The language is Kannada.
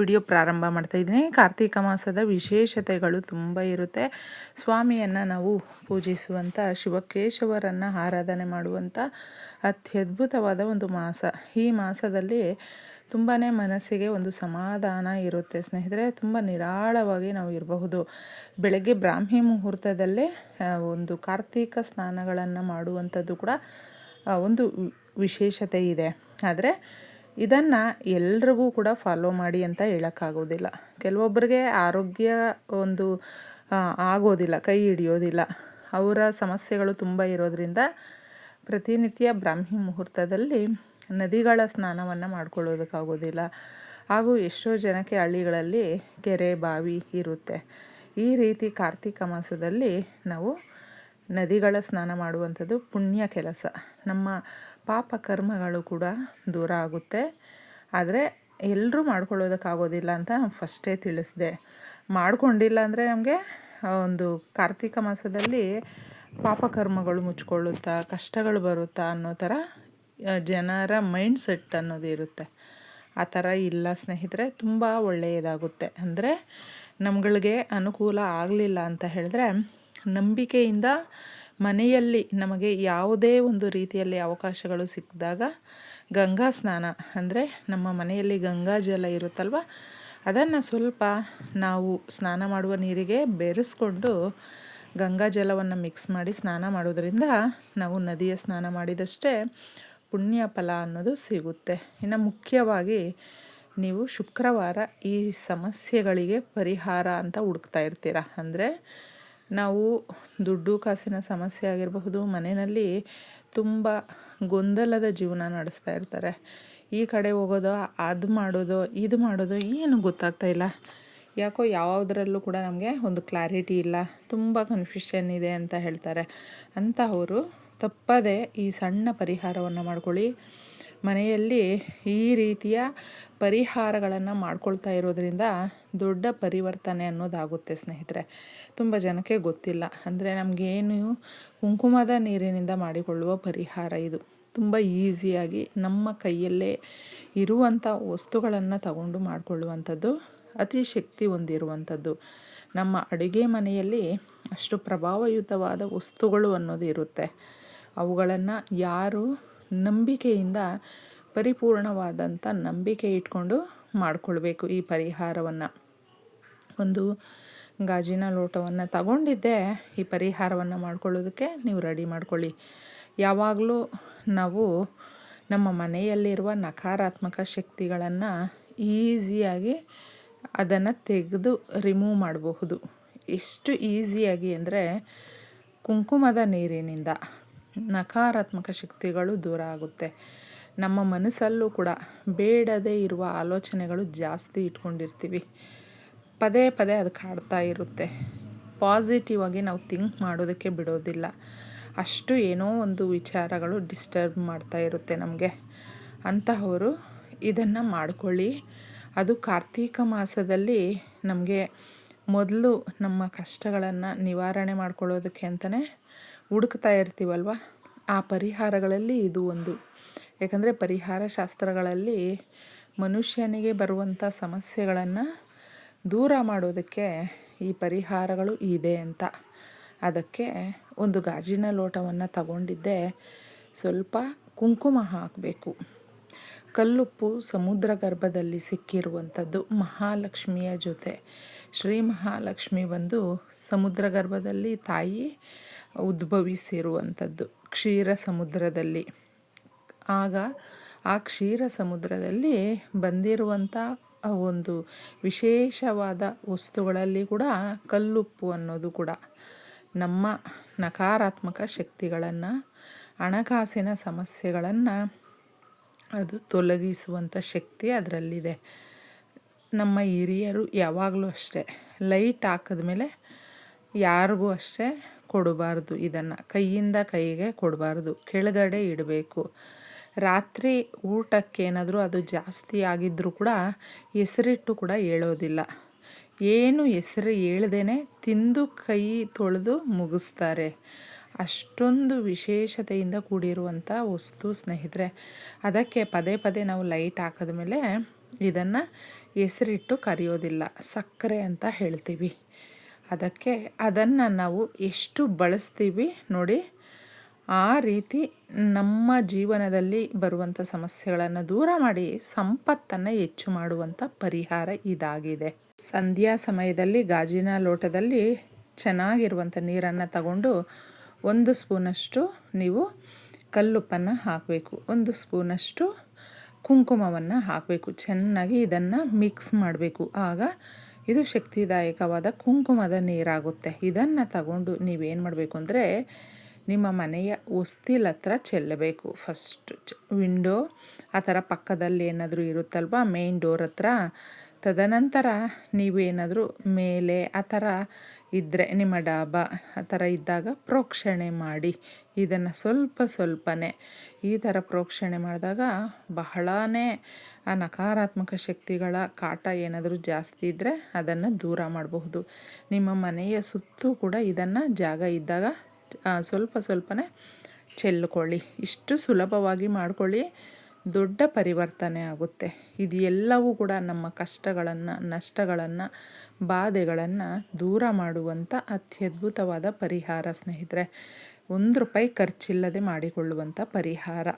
ವಿಡಿಯೋ ಪ್ರಾರಂಭ ಮಾಡ್ತಾ ಇದ್ದೀನಿ. ಕಾರ್ತೀಕ ಮಾಸದ ವಿಶೇಷತೆಗಳು ತುಂಬ ಇರುತ್ತೆ. ಸ್ವಾಮಿಯನ್ನು ನಾವು ಪೂಜಿಸುವಂಥ ಶಿವಕೇಶವರನ್ನು ಆರಾಧನೆ ಮಾಡುವಂಥ ಅತ್ಯದ್ಭುತವಾದ ಒಂದು ಮಾಸ. ಈ ಮಾಸದಲ್ಲಿ ತುಂಬಾ ಮನಸ್ಸಿಗೆ ಒಂದು ಸಮಾಧಾನ ಇರುತ್ತೆ. ಸ್ನೇಹಿತರೆ, ತುಂಬ ನಿರಾಳವಾಗಿ ನಾವು ಇರಬಹುದು. ಬೆಳಗ್ಗೆ ಬ್ರಾಹ್ಮಿ ಮುಹೂರ್ತದಲ್ಲೇ ಒಂದು ಕಾರ್ತೀಕ ಸ್ನಾನಗಳನ್ನು ಮಾಡುವಂಥದ್ದು ಕೂಡ ಒಂದು ವಿಶೇಷತೆ ಇದೆ. ಆದರೆ ಇದನ್ನು ಎಲ್ರಿಗೂ ಕೂಡ ಫಾಲೋ ಮಾಡಿ ಅಂತ ಹೇಳೋಕ್ಕಾಗೋದಿಲ್ಲ. ಕೆಲವೊಬ್ಬರಿಗೆ ಆರೋಗ್ಯ ಒಂದು ಆಗೋದಿಲ್ಲ, ಕೈ ಹಿಡಿಯೋದಿಲ್ಲ. ಅವರ ಸಮಸ್ಯೆಗಳು ತುಂಬ ಇರೋದರಿಂದ ಪ್ರತಿನಿತ್ಯ ಬ್ರಾಹ್ಮಿ ಮುಹೂರ್ತದಲ್ಲಿ ನದಿಗಳ ಸ್ನಾನವನ್ನು ಮಾಡ್ಕೊಳ್ಳೋದಕ್ಕಾಗೋದಿಲ್ಲ. ಹಾಗೂ ಎಷ್ಟೋ ಜನಕ್ಕೆ ಹಳ್ಳಿಗಳಲ್ಲಿ ಕೆರೆ ಬಾವಿ ಇರುತ್ತೆ. ಈ ರೀತಿ ಕಾರ್ತಿಕ ಮಾಸದಲ್ಲಿ ನಾವು ನದಿಗಳ ಸ್ನಾನ ಮಾಡುವಂಥದ್ದು ಪುಣ್ಯ ಕೆಲಸ. ನಮ್ಮ ಪಾಪ ಕರ್ಮಗಳು ಕೂಡ ದೂರ ಆಗುತ್ತೆ. ಆದರೆ ಎಲ್ಲರೂ ಮಾಡ್ಕೊಳ್ಳೋದಕ್ಕಾಗೋದಿಲ್ಲ ಅಂತ ನಾನು ಫಸ್ಟೇ ತಿಳಿಸಿದೆ. ಮಾಡ್ಕೊಂಡಿಲ್ಲ ಅಂದರೆ ನಮಗೆ ಒಂದು ಕಾರ್ತಿಕ ಮಾಸದಲ್ಲಿ ಪಾಪಕರ್ಮಗಳು ಮುಚ್ಕೊಳ್ಳುತ್ತಾ, ಕಷ್ಟಗಳು ಬರುತ್ತಾ ಅನ್ನೋ ಥರ ಜನರ ಮೈಂಡ್ ಸೆಟ್ ಅನ್ನೋದು ಇರುತ್ತೆ. ಆ ಥರ ಇಲ್ಲ ಸ್ನೇಹಿತರೆ, ತುಂಬ ಒಳ್ಳೆಯದಾಗುತ್ತೆ. ಅಂದರೆ ನಮ್ಗಳಿಗೆ ಅನುಕೂಲ ಆಗಲಿಲ್ಲ ಅಂತ ಹೇಳಿದ್ರೆ ನಂಬಿಕೆಯಿಂದ ಮನೆಯಲ್ಲಿ ನಮಗೆ ಯಾವುದೇ ಒಂದು ರೀತಿಯಲ್ಲಿ ಅವಕಾಶಗಳು ಸಿಕ್ಕಿದಾಗ ಗಂಗಾ ಸ್ನಾನ ಅಂದರೆ ನಮ್ಮ ಮನೆಯಲ್ಲಿ ಗಂಗಾ ಜಲ ಇರುತ್ತಲ್ವ? ಅದನ್ನು ಸ್ವಲ್ಪ ನಾವು ಸ್ನಾನ ಮಾಡುವ ನೀರಿಗೆ ಬೆರೆಸ್ಕೊಂಡು ಗಂಗಾ ಜಲವನ್ನು ಮಿಕ್ಸ್ ಮಾಡಿ ಸ್ನಾನ ಮಾಡೋದ್ರಿಂದ ನಾವು ನದಿಯ ಸ್ನಾನ ಮಾಡಿದಷ್ಟೇ ಪುಣ್ಯ ಫಲ ಅನ್ನೋದು ಸಿಗುತ್ತೆ. ಇನ್ನು ಮುಖ್ಯವಾಗಿ ನೀವು ಶುಕ್ರವಾರ ಈ ಸಮಸ್ಯೆಗಳಿಗೆ ಪರಿಹಾರ ಅಂತ ಹುಡುಕ್ತಾ ಇರ್ತೀರ? ಅಂದರೆ ನಾವು ದುಡ್ಡು ಕಾಸಿನ ಸಮಸ್ಯೆ ಆಗಿರಬಹುದು, ಮನೆಯಲ್ಲಿ ತುಂಬ ಗೊಂದಲದ ಜೀವನ ನಡೆಸ್ತಾ ಇರ್ತಾರೆ. ಈ ಕಡೆ ಹೋಗೋದು, ಅದು ಮಾಡೋದು, ಇದು ಮಾಡೋದು ಏನು ಗೊತ್ತಾಗ್ತಾ ಇಲ್ಲ. ಯಾಕೋ ಯಾವುದರಲ್ಲೂ ಕೂಡ ನಮಗೆ ಒಂದು ಕ್ಲಾರಿಟಿ ಇಲ್ಲ. ತುಂಬ ಕನ್ಫ್ಯೂಷನ್ ಇದೆ ಅಂತ ಹೇಳ್ತಾರೆ. ಅಂತಹವರು ತಪ್ಪದೇ ಈ ಸಣ್ಣ ಪರಿಹಾರವನ್ನು ಮಾಡ್ಕೊಳ್ಳಿ. ಮನೆಯಲ್ಲಿ ಈ ರೀತಿಯ ಪರಿಹಾರಗಳನ್ನು ಮಾಡ್ಕೊಳ್ತಾ ಇರೋದರಿಂದ ದೊಡ್ಡ ಪರಿವರ್ತನೆ ಅನ್ನೋದಾಗುತ್ತೆ ಸ್ನೇಹಿತರೆ. ತುಂಬ ಜನಕ್ಕೆ ಗೊತ್ತಿಲ್ಲ. ಅಂದರೆ ನಮಗೇನು ಕುಂಕುಮದ ನೀರಿನಿಂದ ಮಾಡಿಕೊಳ್ಳುವ ಪರಿಹಾರ ಇದು. ತುಂಬ ಈಸಿಯಾಗಿ ನಮ್ಮ ಕೈಯಲ್ಲೇ ಇರುವಂಥ ವಸ್ತುಗಳನ್ನು ತಗೊಂಡು ಮಾಡಿಕೊಳ್ಳುವಂಥದ್ದು, ಅತಿ ಶಕ್ತಿ ಹೊಂದಿರುವಂಥದ್ದು. ನಮ್ಮ ಅಡುಗೆ ಮನೆಯಲ್ಲಿ ಅಷ್ಟು ಪ್ರಭಾವಯುತವಾದ ವಸ್ತುಗಳು ಅನ್ನೋದು ಇರುತ್ತೆ. ಅವುಗಳನ್ನು ಯಾರು ನಂಬಿಕೆಯಿಂದ ಪರಿಪೂರ್ಣವಾದಂಥ ನಂಬಿಕೆ ಇಟ್ಕೊಂಡು ಮಾಡಿಕೊಳ್ಬೇಕು ಈ ಪರಿಹಾರವನ್ನು. ಒಂದು ಗಾಜಿನ ಲೋಟವನ್ನು ತಗೊಂಡಿದ್ದೆ, ಈ ಪರಿಹಾರವನ್ನು ಮಾಡ್ಕೊಳ್ಳೋದಕ್ಕೆ ನೀವು ರೆಡಿ ಮಾಡ್ಕೊಳ್ಳಿ. ಯಾವಾಗಲೂ ನಾವು ನಮ್ಮ ಮನೆಯಲ್ಲಿರುವ ನಕಾರಾತ್ಮಕ ಶಕ್ತಿಗಳನ್ನು ಈಸಿಯಾಗಿ ಅದನ್ನು ತೆಗೆದು ರಿಮೂವ್ ಮಾಡಬಹುದು. ಎಷ್ಟು ಈಸಿಯಾಗಿ ಅಂದರೆ ಕುಂಕುಮದ ನೀರಿನಿಂದ ನಕಾರಾತ್ಮಕ ಶಕ್ತಿಗಳು ದೂರ ಆಗುತ್ತೆ. ನಮ್ಮ ಮನಸ್ಸಲ್ಲೂ ಕೂಡ ಬೇಡದೇ ಇರುವ ಆಲೋಚನೆಗಳು ಜಾಸ್ತಿ ಇಟ್ಕೊಂಡಿರ್ತೀವಿ. ಪದೇ ಪದೇ ಅದು ಕಾಡ್ತಾ ಇರುತ್ತೆ. ಪಾಸಿಟಿವ್ ಆಗಿ ನಾವು ಥಿಂಕ್ ಮಾಡೋದಕ್ಕೆ ಬಿಡೋದಿಲ್ಲ. ಅಷ್ಟು ಏನೋ ಒಂದು ವಿಚಾರಗಳು ಡಿಸ್ಟರ್ಬ್ ಮಾಡ್ತಾ ಇರುತ್ತೆ ನಮಗೆ. ಅಂತಹವರು ಇದನ್ನು ಮಾಡಿಕೊಳ್ಳಿ. ಅದು ಕಾರ್ತೀಕ ಮಾಸದಲ್ಲಿ ನಮಗೆ ಮೊದಲು ನಮ್ಮ ಕಷ್ಟಗಳನ್ನು ನಿವಾರಣೆ ಮಾಡ್ಕೊಳ್ಳೋದಕ್ಕೆ ಅಂತಲೇ ಹುಡುಕ್ತಾ ಇರ್ತೀವಲ್ವ? ಆ ಪರಿಹಾರಗಳಲ್ಲಿ ಇದು ಒಂದು. ಯಾಕಂದರೆ ಪರಿಹಾರ ಶಾಸ್ತ್ರಗಳಲ್ಲಿ ಮನುಷ್ಯನಿಗೆ ಬರುವಂಥ ಸಮಸ್ಯೆಗಳನ್ನು ದೂರ ಮಾಡೋದಕ್ಕೆ ಈ ಪರಿಹಾರಗಳು ಇದೆ ಅಂತ. ಅದಕ್ಕೆ ಒಂದು ಗಾಜಿನ ಲೋಟವನ್ನು ತಗೊಂಡಿದ್ದೆ. ಸ್ವಲ್ಪ ಕುಂಕುಮ ಹಾಕಬೇಕು. ಕಲ್ಲುಪ್ಪು ಸಮುದ್ರ ಗರ್ಭದಲ್ಲಿ ಸಿಕ್ಕಿರುವಂಥದ್ದು ಮಹಾಲಕ್ಷ್ಮಿಯ ಜೊತೆ. ಶ್ರೀ ಮಹಾಲಕ್ಷ್ಮಿ ಬಂದು ಸಮುದ್ರ ಗರ್ಭದಲ್ಲಿ ತಾಯಿ ಉದ್ಭವಿಸಿರುವಂಥದ್ದು ಕ್ಷೀರ ಸಮುದ್ರದಲ್ಲಿ. ಆಗ ಆ ಕ್ಷೀರ ಸಮುದ್ರದಲ್ಲಿ ಬಂದಿರುವಂಥ ಒಂದು ವಿಶೇಷವಾದ ವಸ್ತುಗಳಲ್ಲಿ ಕೂಡ ಕಲ್ಲುಪ್ಪು ಅನ್ನೋದು ಕೂಡ. ನಮ್ಮ ನಕಾರಾತ್ಮಕ ಶಕ್ತಿಗಳನ್ನು, ಹಣಕಾಸಿನ ಸಮಸ್ಯೆಗಳನ್ನು ಅದು ತೊಲಗಿಸುವಂಥ ಶಕ್ತಿ ಅದರಲ್ಲಿದೆ. ನಮ್ಮ ಹಿರಿಯರು ಯಾವಾಗಲೂ ಅಷ್ಟೇ, ಲೈಟ್ ಹಾಕಿದ್ಮೇಲೆ ಯಾರಿಗೂ ಅಷ್ಟೇ ಕೊಡಬಾರ್ದು. ಇದನ್ನು ಕೈಯಿಂದ ಕೈಗೆ ಕೊಡಬಾರ್ದು. ಕೆಳಗಡೆ ಇಡಬೇಕು. ರಾತ್ರಿ ಊಟಕ್ಕೇನಾದರೂ ಅದು ಜಾಸ್ತಿ ಆಗಿದ್ದರೂ ಕೂಡ ಹೆಸರಿಟ್ಟು ಕೂಡ ಹೇಳೋದಿಲ್ಲ. ಏನು ಹೆಸರು ಹೇಳ್ದೇ ತಿಂದು ಕೈ ತೊಳೆದು ಮುಗಿಸ್ತಾರೆ. ಅಷ್ಟೊಂದು ವಿಶೇಷತೆಯಿಂದ ಕೂಡಿರುವಂಥ ವಸ್ತು ಸ್ನೇಹಿತರೆ. ಅದಕ್ಕೆ ಪದೇ ಪದೇ ನಾವು ಲೈಟ್ ಹಾಕಿದ ಮೇಲೆ ಇದನ್ನು ಹೆಸರಿಟ್ಟು ಕರೆಯೋದಿಲ್ಲ. ಸಕ್ಕರೆ ಅಂತ ಹೇಳ್ತೀವಿ. ಅದಕ್ಕೆ ಅದನ್ನು ನಾವು ಎಷ್ಟು ಬಳಸ್ತೀವಿ ನೋಡಿ, ಆ ರೀತಿ ನಮ್ಮ ಜೀವನದಲ್ಲಿ ಬರುವಂಥ ಸಮಸ್ಯೆಗಳನ್ನು ದೂರ ಮಾಡಿ ಸಂಪತ್ತನ್ನು ಹೆಚ್ಚು ಮಾಡುವಂಥ ಪರಿಹಾರ ಇದಾಗಿದೆ. ಸಂಧ್ಯಾ ಸಮಯದಲ್ಲಿ ಗಾಜಿನ ಲೋಟದಲ್ಲಿ ಚೆನ್ನಾಗಿರುವಂಥ ನೀರನ್ನು ತಗೊಂಡು ಒಂದು ಸ್ಪೂನಷ್ಟು ನೀವು ಕಲ್ಲುಪ್ಪನ್ನು ಹಾಕಬೇಕು. ಒಂದು ಸ್ಪೂನಷ್ಟು ಕುಂಕುಮವನ್ನು ಹಾಕಬೇಕು. ಚೆನ್ನಾಗಿ ಇದನ್ನು ಮಿಕ್ಸ್ ಮಾಡಬೇಕು. ಆಗ ಇದು ಶಕ್ತಿದಾಯಕವಾದ ಕುಂಕುಮದ ನೀರಾಗುತ್ತೆ. ಇದನ್ನು ತಗೊಂಡು ನೀವೇನು ಮಾಡಬೇಕು ಅಂದರೆ ನಿಮ್ಮ ಮನೆಯ ಉಸ್ತಿಲ್ ಹತ್ರ ಚೆಲ್ಲಬೇಕು. ಫಸ್ಟ್ ವಿಂಡೋ ಆ ಥರ ಪಕ್ಕದಲ್ಲಿ ಏನಾದರೂ ಇರುತ್ತಲ್ವ ಮೇನ್ ಡೋರ್ ಹತ್ರ ತದನಂತರ ನೀವೇನಾದರೂ ಮೇಲೆ ಆ ಥರ ಇದ್ದರೆ ನಿಮ್ಮ ಡಾಬಾ ಆ ಥರ ಇದ್ದಾಗ ಪ್ರೋಕ್ಷಣೆ ಮಾಡಿ. ಇದನ್ನು ಸ್ವಲ್ಪ ಸ್ವಲ್ಪನೇ ಈ ಥರ ಪ್ರೋಕ್ಷಣೆ ಮಾಡಿದಾಗ ಬಹಳನೇ ಆ ನಕಾರಾತ್ಮಕ ಶಕ್ತಿಗಳ ಕಾಟ ಏನಾದರೂ ಜಾಸ್ತಿ ಇದ್ದರೆ ಅದನ್ನು ದೂರ ಮಾಡಬಹುದು. ನಿಮ್ಮ ಮನೆಯ ಸುತ್ತೂ ಕೂಡ ಇದನ್ನು ಜಾಗ ಇದ್ದಾಗ ಸ್ವಲ್ಪ ಸ್ವಲ್ಪನೇ ಚೆಲ್ಕೊಳ್ಳಿ. ಇಷ್ಟು ಸುಲಭವಾಗಿ ಮಾಡ್ಕೊಳ್ಳಿ. ದೊಡ್ಡ ಪರಿವರ್ತನೆ ಆಗುತ್ತೆ. ಇದು ಎಲ್ಲವೂ ಕೂಡ ನಮ್ಮ ಕಷ್ಟಗಳನ್ನು, ನಷ್ಟಗಳನ್ನು, ಬಾಧೆಗಳನ್ನು ದೂರ ಮಾಡುವಂಥ ಅತ್ಯದ್ಭುತವಾದ ಪರಿಹಾರ, ಸ್ನೇಹಿತರೆ. ಒಂದು ರೂಪಾಯಿ ಖರ್ಚಿಲ್ಲದೆ ಮಾಡಿಕೊಳ್ಳುವಂಥ ಪರಿಹಾರ.